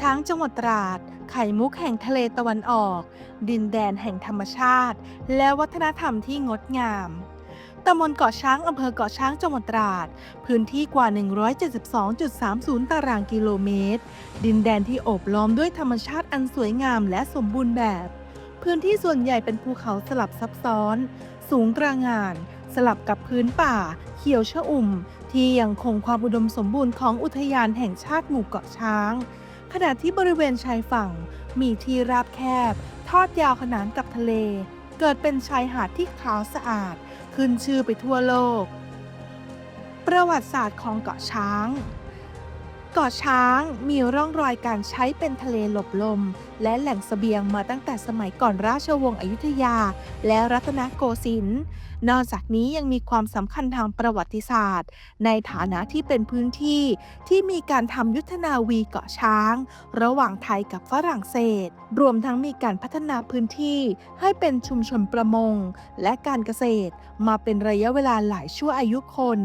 ช้างจังหวัดตราด ไข่มุกแห่งทะเลตะวันออก ดินแดนแห่งธรรมชาติ และวัฒนธรรมที่งดงามตำบลเกาะช้างอำเภอเกาะช้างจังหวัดตราด พื้นที่กว่า 172.30 ตารางกิโลเมตร ดินแดนที่โอบล้อมด้วยธรรมชาติอันสวยงามและสมบูรณ์แบบ พื้นที่ส่วนใหญ่เป็นภูเขาสลับซับซ้อน สูงตระหง่าน สลับกับพื้นป่า เขียวชอุ่ม ที่ยังคงความอุดมสมบูรณ์ของอุทยานแห่งชาติหมู่เกาะช้าง ขณะที่บริเวณชายฝั่งมีที่ราบแคบ ทอดยาวขนานกับทะเล เกิดเป็นชายหาดที่ขาวสะอาด ขึ้นชื่อไปทั่วโลก ประวัติศาสตร์ของเกาะช้าง เกาะช้างมีร่องรอยการใช้เป็นทะเลหลบลม และแหล่งเสบียงมาตั้งแต่สมัยก่อนราชวงศ์อยุธยา และรัตนโกสินทร์นอกจากนี้ยังมีความสำคัญทางประวัติศาสตร์ ในฐานะที่เป็นพื้นที่ที่มีการทำยุทธนาวีเกาะช้าง ระหว่างไทยกับฝรั่งเศส รวมทั้งมีการพัฒนาพื้นที่ให้เป็นชุมชนประมง และการเกษตร มาเป็นระยะเวลาหลายชั่วอายุคน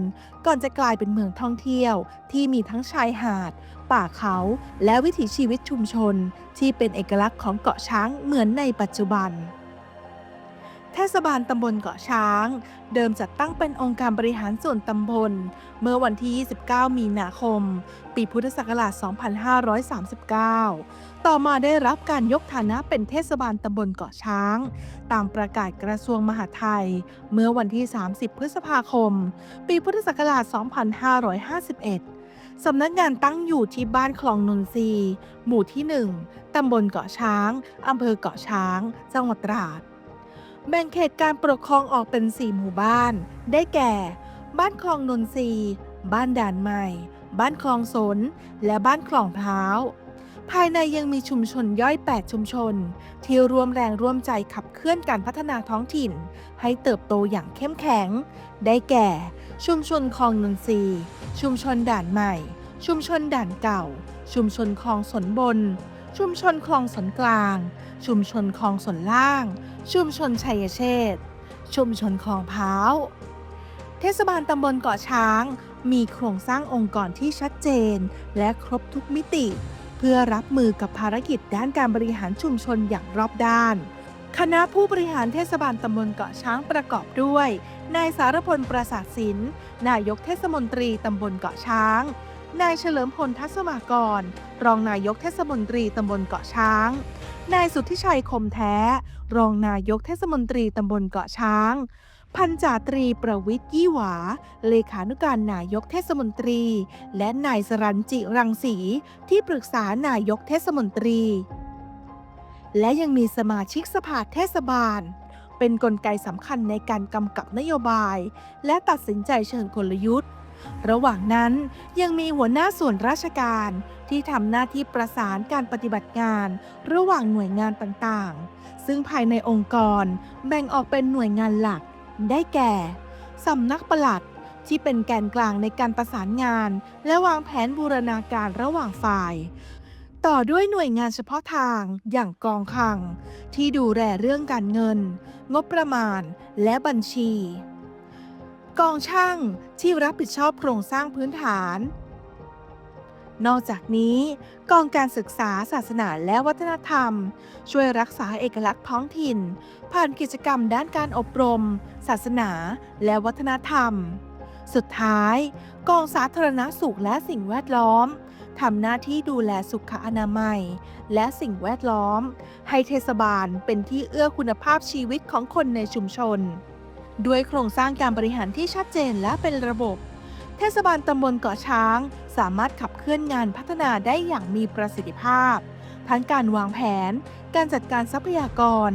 ก่อนจะกลายเป็นเมืองท่องเที่ยว ที่มีทั้งชายหาด ป่าเขา และวิถีชีวิตชุมชน ที่เป็นเอกลักษณ์ของเกาะช้างเหมือนในปัจจุบัน เทศบาลตำบลเกาะช้าง เดิมจัดตั้งเป็นองค์การบริหารส่วนตำบล เมื่อวันที่ 29 มีนาคม ปีพุทธศักราช 2539 ต่อมาได้รับการยกฐานะเป็นเทศบาลตำบลเกาะช้าง ตามประกาศกระทรวงมหาดไทย เมื่อวันที่ 30 พฤษภาคม ปีพุทธศักราช 2551สำนักงานตั้งอยู่ที่บ้านคลองนนทรีหมู่ที่ 1 ตำบลเกาะช้าง อำเภอเกาะช้าง จังหวัดตราด แบ่งเขตการปกครองออกเป็น 4 หมู่บ้าน ได้แก่ บ้านคลองนนทรีบ้านด่านใหม่ บ้านคลองสน และบ้านคลองพร้าว ภายในยังมีชุมชนย่อย 8 ชุมชน ที่ร่วมแรงร่วมใจขับเคลื่อนการพัฒนาท้องถิ่น ให้เติบโตอย่างเข้มแข็ง ได้แก่ ชุมชนคลองนนทรีชุมชนด่านใหม่ ชุมชนด่านเก่า ชุมชนคลองสนบน ชุมชนคลองสนกลาง ชุมชนคลองสนล่าง ชุมชนชัยเชษฐ์ชุมชนคลองพร้าวเทศบาลตำบลเกาะช้าง มีโครงสร้างองค์กรที่ชัดเจน และครบทุกมิติ เพื่อรับมือกับภารกิจด้านการบริหารชุมชนอย่างรอบด้าน คณะผู้บริหารเทศบาลตำบลเกาะช้างประกอบด้วย นายสารพลประสาทศิลป์นายกเทศมนตรีตำบลเกาะช้าง นายเฉลิมพลทัศมากร รองนายกเทศมนตรีตำบลเกาะช้าง นายสุทธิชัยคมแท้ รองนายกเทศมนตรีตำบลเกาะช้าง พันจ่าตรีประวิทย์ยี่หวา เลขานุการนายกเทศมนตรี และนายสรัญจิรังสี ที่ปรึกษานายกเทศมนตรี และยังมีสมาชิกสภาเทศบาลเป็นนกลไกสำคัญในการกำกับนโยบาย และตัดสินใจเชิงกลยุทธ์ ระหว่างนั้นยังมีหัวหน้าส่วนราชการที่ทำหน้าที่ประสานการปฏิบัติงาน ระหว่างหน่วยงานต่างๆ ซึ่งภายในองค์กรแบ่งออกเป็นหน่วยงานหลัก ได้แก่สำนักปลัดที่เป็นแกนกลางในการประสานงาน และวางแผนบูรณาการระหว่างฝ่าย ต่อด้วยหน่วยงานเฉพาะทางอย่างกองคลัง ที่ดูแลเรื่องการเงิน งบประมาณ และบัญชี กองช่างที่รับผิดชอบโครงสร้างพื้นฐาน นอกจากนี้ กองการศึกษาศาสนาและวัฒนธรรม ช่วยรักษาเอกลักษณ์ท้องถิ่น ผ่านกิจกรรมด้านการอบรม ศาสนาและวัฒนธรรม สุดท้าย กองสาธารณสุขและสิ่งแวดล้อมทำหน้าที่ดูแลสุขอนามัย และสิ่งแวดล้อม ให้เทศบาลเป็นที่เอื้อคุณภาพชีวิตของคนในชุมชน ด้วยโครงสร้างการบริหารที่ชัดเจนและเป็นระบบ เทศบาลตำบลเกาะช้าง สามารถขับเคลื่อนงานพัฒนาได้อย่างมีประสิทธิภาพ ทั้งการวางแผน การจัดการทรัพยากร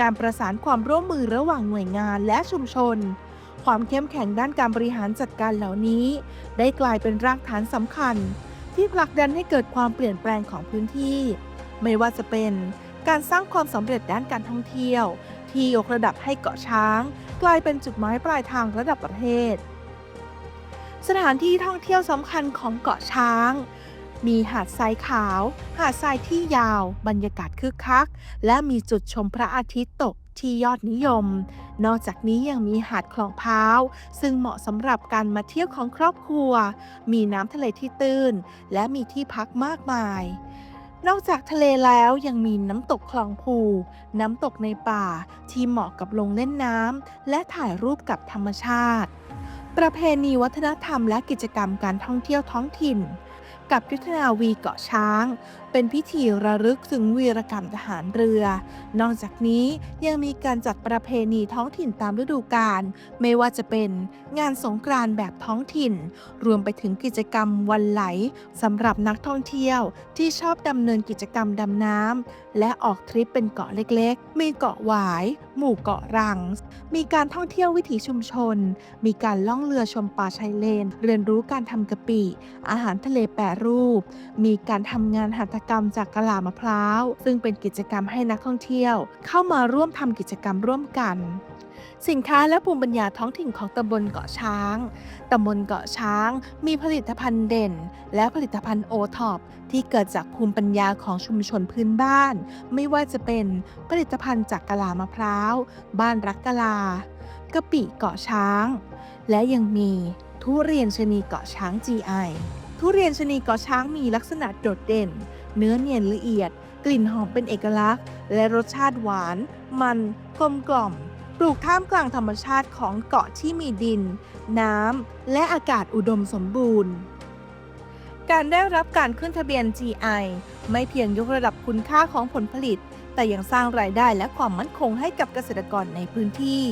การประสานความร่วมมือระหว่างหน่วยงานและชุมชน ความเข้มแข็งด้านการบริหารจัดการเหล่านี้ ได้กลายเป็นรากฐานสำคัญ ที่ผลักดันให้เกิดความเปลี่ยนแปลงของพื้นที่ ไม่ว่าจะเป็นการสร้างความสำเร็จด้านการท่องเที่ยว ที่ยกระดับให้เกาะช้าง กลายเป็นจุดหมายปลายทางระดับประเทศ สถานที่ท่องเที่ยวสำคัญของเกาะช้าง มีหาดทรายขาว หาดทรายที่ยาว บรรยากาศคึกคัก และมีจุดชมพระอาทิตย์ตกที่ยอดนิยม นอกจากนี้ยังมีหาดคลองพร้าว ซึ่งเหมาะสำหรับการมาเที่ยวของครอบครัว มีน้ำทะเลที่ตื้น และมีที่พักมากมาย นอกจากทะเลแล้วยังมีน้ำตกคลองภู น้ำตกในป่าที่เหมาะกับลงเล่นน้ำและถ่ายรูปกับธรรมชาติ ประเพณีวัฒนธรรมและกิจกรรมการท่องเที่ยวท้องถิ่น กับยุทธนาวีเกาะช้าง เป็นพิธีระลึกถึงวีรกรรมทหารเรือ นอกจากนี้ยังมีการจัดประเพณีท้องถิ่นตามฤดูกาล ไม่ว่าจะเป็นงานสงกรานต์แบบท้องถิ่น รวมไปถึงกิจกรรมวันไหลสำหรับนักท่องเที่ยวที่ชอบดำเนินกิจกรรมดำน้ำและออกทริปเป็นเกาะเล็กๆ มีเกาะหวาย หมู่เกาะรัง มีการท่องเที่ยววิถีชุมชน มีการล่องเรือชมป่าชายเลน เรียนรู้การทำกะปิ อาหารทะเลแปรรูป มีการทำงานหัตถกรรมจากกะลามะพร้าว ซึ่งเป็นกิจกรรมให้นักท่องเที่ยว เข้ามาร่วมทำกิจกรรมร่วมกัน สินค้าและภูมิปัญญาท้องถิ่นของตำบลเกาะช้าง ตำบลเกาะช้าง มีผลิตภัณฑ์เด่น และผลิตภัณฑ์โอท็อปที่เกิดจากภูมิปัญญาของชุมชนพื้นบ้าน ไม่ว่าจะเป็นผลิตภัณฑ์จากกะลามะพร้าว บ้านรักกะลากะปิเกาะช้าง และยังมีทุเรียนชนีเกาะช้าง GI ทุเรียนชนีเกาะช้างมีลักษณะโดดเด่น เนื้อเนียนละเอียด กลิ่นหอมเป็นเอกลักษณ์ และรสชาติหวาน มันกลมกล่อม ปลูกท่ามกลางธรรมชาติของเกาะที่มีดิน น้ำ และอากาศอุดมสมบูรณ์ การได้รับการขึ้นทะเบียน GI ไม่เพียงยกระดับคุณค่าของผลผลิต แต่ยังสร้างรายได้และความมั่นคงให้กับเกษตรกรในพื้นที่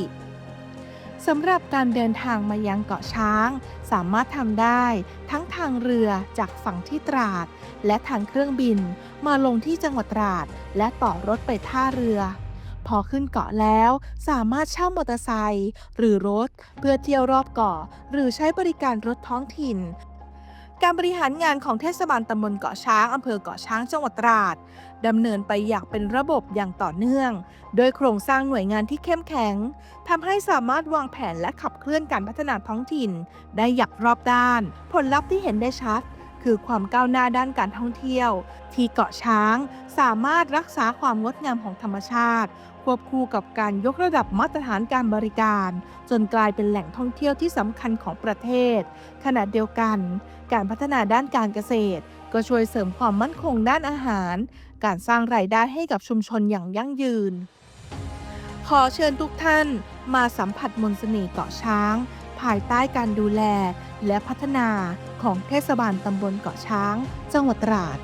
สำหรับการเดินทางมายังเกาะช้าง สามารถทำได้ทั้งทางเรือจากฝั่งที่ตราด และทางเครื่องบิน มาลงที่จังหวัดตราด และต่อรถไปท่าเรือ พอขึ้นเกาะแล้วสามารถเช่ามอเตอร์ไซค์หรือรถ เพื่อเที่ยวรอบเกาะ หรือใช้บริการรถท้องถิ่น การบริหารงานของเทศบาลตำบลเกาะช้างอำเภอเกาะช้างจังหวัดตราดดำเนินไปอย่างเป็นระบบอย่างต่อเนื่อง โดยโครงสร้างหน่วยงานที่เข้มแข็งทำให้สามารถวางแผนและขับเคลื่อนการพัฒนาท้องถิ่น ได้อย่างรอบด้าน ผลลัพธ์ที่เห็นได้ชัด คือความก้าวหน้าด้านการท่องเที่ยว ที่เกาะช้างสามารถรักษาความงดงามของธรรมชาติ ควบคู่กับการยกระดับมาตรฐานการบริการ จนกลายเป็นแหล่งท่องเที่ยวที่สำคัญของประเทศ ขณะเดียวกัน การพัฒนาด้านการเกษตร ก็ช่วยเสริมความมั่นคงด้านอาหาร การสร้างรายได้ให้กับชุมชนอย่างยั่งยืน ขอเชิญทุกท่านมาสัมผัสมนต์เสน่ห์เกาะช้าง ภายใต้การดูแลและพัฒนาของเทศบาลตำบลเกาะช้าง จังหวัดตราด